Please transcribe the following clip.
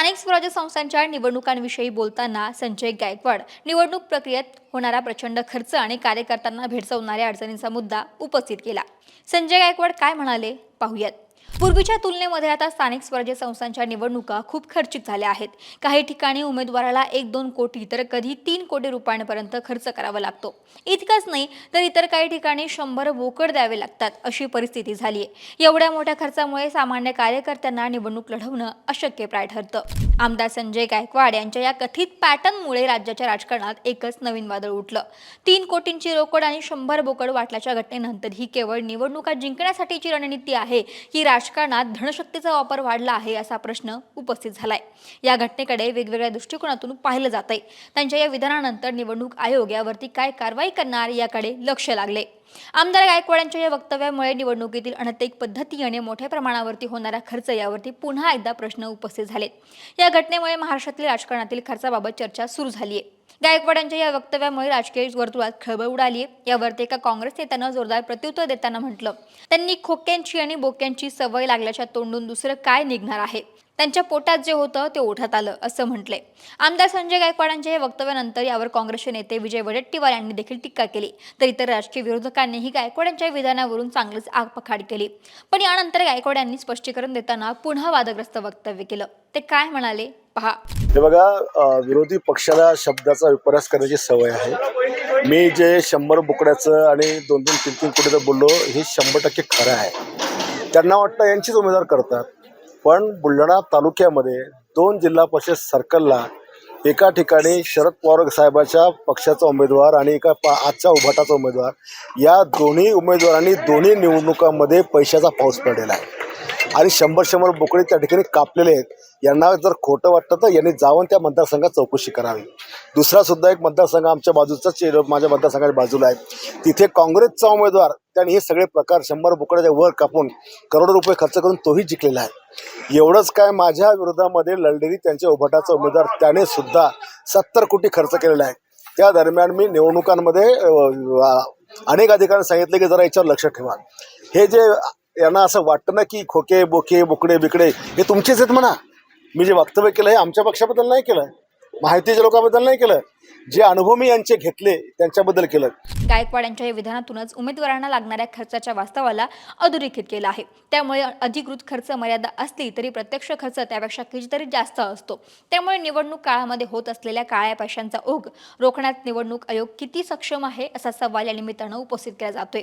स्थानिक स्वराज्य संस्थांच्या निवडणुकांविषयी बोलताना संजय गायकवाड निवडणूक प्रक्रियेत होणारा प्रचंड खर्च आणि कार्यकर्त्यांना भेडसावणाऱ्या अडचणींचा मुद्दा उपस्थित केला. संजय गायकवाड काय म्हणाले? पाहूयात. पूर्वीच्या तुलनेमध्ये आता स्थानिक स्वराज्य संस्थांच्या निवडणुका खूप खर्चिक झाल्या आहेत. काही ठिकाणी उमेदवाराला एक दोन कोटी तर कधी तीन कोटी रुपयांपर्यंत खर्च करावा लागतो. इतकंच नाही तर इतर काही ठिकाणी शंभर बोकड द्यावे लागतात अशी परिस्थिती झाली आहे एवढ्या मोठ्या खर्चामुळे सामान्य कार्यकर्त्यांना निवडणूक लढवणं अशक्यप्राय ठरतं. आमदार संजय गायकवाड यांच्या या कथित पॅटर्नमुळे राज्याच्या राजकारणात एकच नवीन वादळ उठलं. तीन कोटींची रोकड आणि शंभर बोकड वाटल्याच्या घटनेनंतर ही केवळ निवडणुका जिंकण्यासाठीची रणनीती आहे की राजकारणात धनशक्तीचा वापर वाढला आहे असा प्रश्न उपस्थित झालाय. या घटनेकडे वेगवेगळ्या दृष्टिकोनातून पाहिलं जात आहे त्यांच्या या विधानानंतर निवडणूक आयोग यावरती काय कारवाई करणार याकडे लक्ष लागले. आमदार गायकवाड यांच्या या वक्तव्यामुळे निवडणुकीतील अनैतिक पद्धती आणि मोठ्या प्रमाणावरती होणारा खर्च यावरती पुन्हा एकदा प्रश्न उपस्थित झालेत. या घटनेमुळे महाराष्ट्रातील राजकारणातील खर्चाबाबत चर्चा सुरू झाली आहे गायकवाडांच्या या वक्तव्यामुळे राजकीय वर्तुळात खळबळ उडाली. यावरती एका काँग्रेस नेत्यानं जोरदार प्रत्युत्तर देताना म्हटलं. त्यांनी खोक्यांची आणि बोक्यांची सवय लागल्याच्या तोंडून दुसरं काय निघणार आहे? त्यांच्या पोटात जे होतं ते ओढत आलं असं म्हटलंय आमदार संजय गायकवाडांच्या या वक्तव्यानंतर यावर काँग्रेसचे नेते विजय वडेट्टीवार यांनी देखील टीका केली. तर इतर राजकीय विरोधकांनीही गायकवाड यांच्या विधानावरून चांगलीच आगपखाड केली. पण यानंतर गायकवाड यांनी स्पष्टीकरण देताना पुन्हा वादग्रस्त वक्तव्य केलं. ते काय म्हणाले? पहा. हे बघा विरोधी पक्षाला शब्दाचा विपर्यास करण्याची सवय आहे. मी जे शंभर बुकड्याचं आणि दोन दोन तीन तीन कुठे बोललो हे शंभर टक्के खरं आहे. त्यांना वाटतं यांचीच उमेदवार करतात. पण बुलढाणा तालुक्यामध्ये दोन जिल्हा परिषद सर्कलला एका ठिकाणी शरद पवार साहेबाच्या पक्षाचा उमेदवार आणि एका पा आजच्या उभाटाचा उमेदवार. या दोन्ही उमेदवारांनी दोन्ही निवडणुकांमध्ये पैशाचा पाऊस पडलेला आहे. आणि शंभर शंभर बोकडे त्या ठिकाणी कापलेले आहेत. यांना जर खोटं वाटतं तर यांनी जाऊन त्या मतदारसंघात चौकशी करावी. दुसरा सुद्धा एक मतदारसंघ आमच्या बाजूचाच माझ्या मतदारसंघाच्या बाजूला आहे. तिथे काँग्रेसचा उमेदवार त्यांनी हे सगळे प्रकार शंभर बोकड्याच्या वर कापून करोडो रुपये खर्च करून तोही जिंकलेला आहे. एवढंच काय माझ्या विरोधामध्ये लढलेली त्यांच्या उभाटाचा उमेदवार त्याने सुद्धा सत्तर कोटी खर्च केलेला आहे. त्या दरम्यान मी निवडणुकांमध्ये अनेक अधिकाऱ्यांनी सांगितले की जरा याच्यावर लक्ष ठेवा. हे जे यांना असं वाटतं ना की खोके बोके बोकडे बिकडे हे तुमचेच आहेत म्हणा. मी जे वक्तव्य केलं हे आमच्या पक्षाबद्दल नाही केलं माहितीच्या लोकांबद्दल नाही केलं जे अनुभव मी यांचे घेतले त्यांच्याबद्दल केलं गायकवाड यांच्या या विधानातूनच उमेदवारांना लागणाऱ्या खर्चाच्या वास्तवाला अधोरेखित केलं आहे. त्यामुळे अधिकृत खर्च मर्यादा असली तरी प्रत्यक्ष खर्च त्यापेक्षा कितीतरी जास्त असतो. त्यामुळे निवडणूक काळामध्ये होत असलेल्या काळ्या पैशांचा ओघ रोखण्यात निवडणूक आयोग किती सक्षम आहे असा सवाल या निमित्तानं उपस्थित केला जातोय.